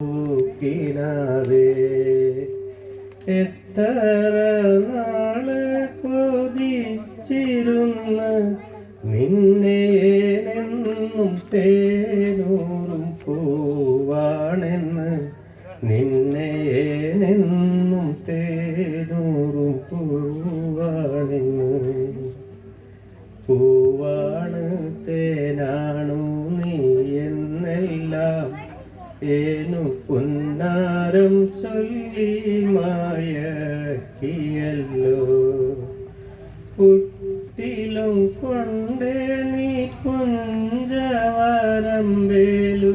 പൂക്കിനാവേ എത്ര നാൾ കൊതിച്ചിരുന്ന് നിന്നെ എന്നും തേനൂറും പൂവാണെന്ന് നിന്നെ എന്നും തേനൂറും പൂവാണെന്ന്. പൂവാണ് തേനാണു ഏനു പുന്നാരം ചൊല്ലി മായക്കിയല്ലോ. കുട്ടിലും കൊണ്ട് നീ കുഞ്ചവരമ്പേലു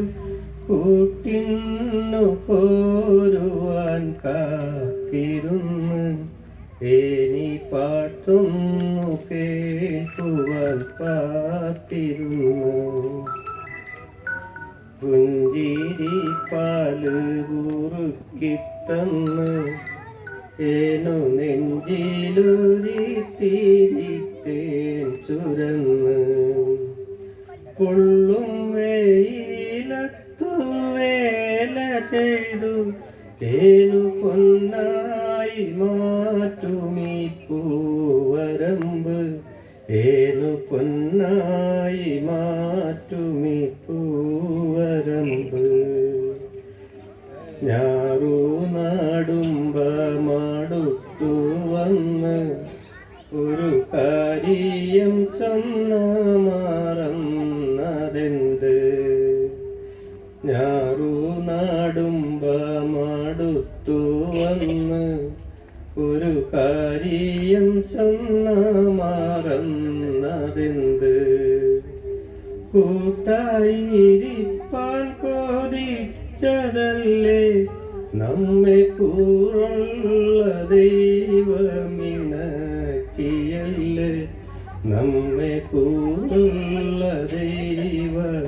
കൂട്ടിന്നു പോരുവാൻ കാത്തിരുന്ന്. ഏനി പാട്ടുന്നു കേൾക്കുവാൻ കാത്തിരുന്നു. പുഞ്ചിരി പാൽ കുറുക്കിത്തന്ന് ഏനു നെഞ്ചിലുരിത്തിരിത്തേൻ ചുരന്ന് കൊള്ളും വെയിലത്തു വേല ചെയ്തു ഏനു പൊന്നായി മാറ്റുമീ പൂവരമ്പ് ഏനു പൊന്നായി മാറ്റുമി പൂവരമ്പ്? ഞാറു നാടുമ്പ മാടുത്തു വന്ന് ഒരു കാര്യം ചൊന്ന മാറന്നതെന്ത്? ഞാറു നാടുമ്പ മാടുത്തു വന്ന് ഒരു കാര്യം ചൊന്ന മാറന്നതെന്ത് കൂട്ടായിരിപ്പാൻ കൊതിച്ചതല്ലേ? നമ്മെ കൂറുള്ള ദൈവമിണക്കിയല്ലേ? നമ്മെ കൂറുള്ള ദൈവമിണക്കിയല്ലേ?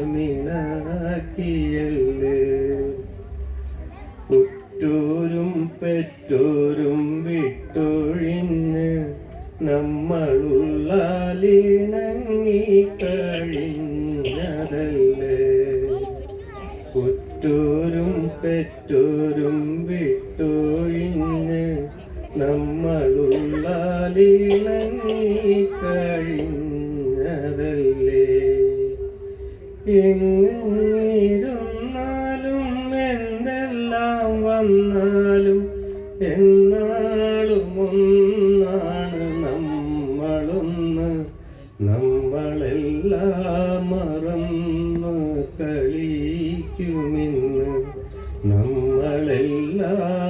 ഉറ്റോരും പെറ്റോരും വിട്ടൊഴിഞ്ഞ് നമ്മളുള്ള ലീണങ്ങി കഴിഞ്ഞതല്ലേ ഉറ്റോരും പെറ്റോരും വിട്ടൊഴിഞ്ഞ് നമ്മളുള്ളിണങ്ങി കഴിഞ്ഞതല്ലേ എങ്ങിരുന്നാലും എന്തെല്ലാം വന്നാലും എന്നാളും ഒന്നാണ് നമ്മളൊന്ന്. നമ്മളെല്ലാം മറന്ന് കളിക്കുമെന്ന് നമ്മളെല്ലാം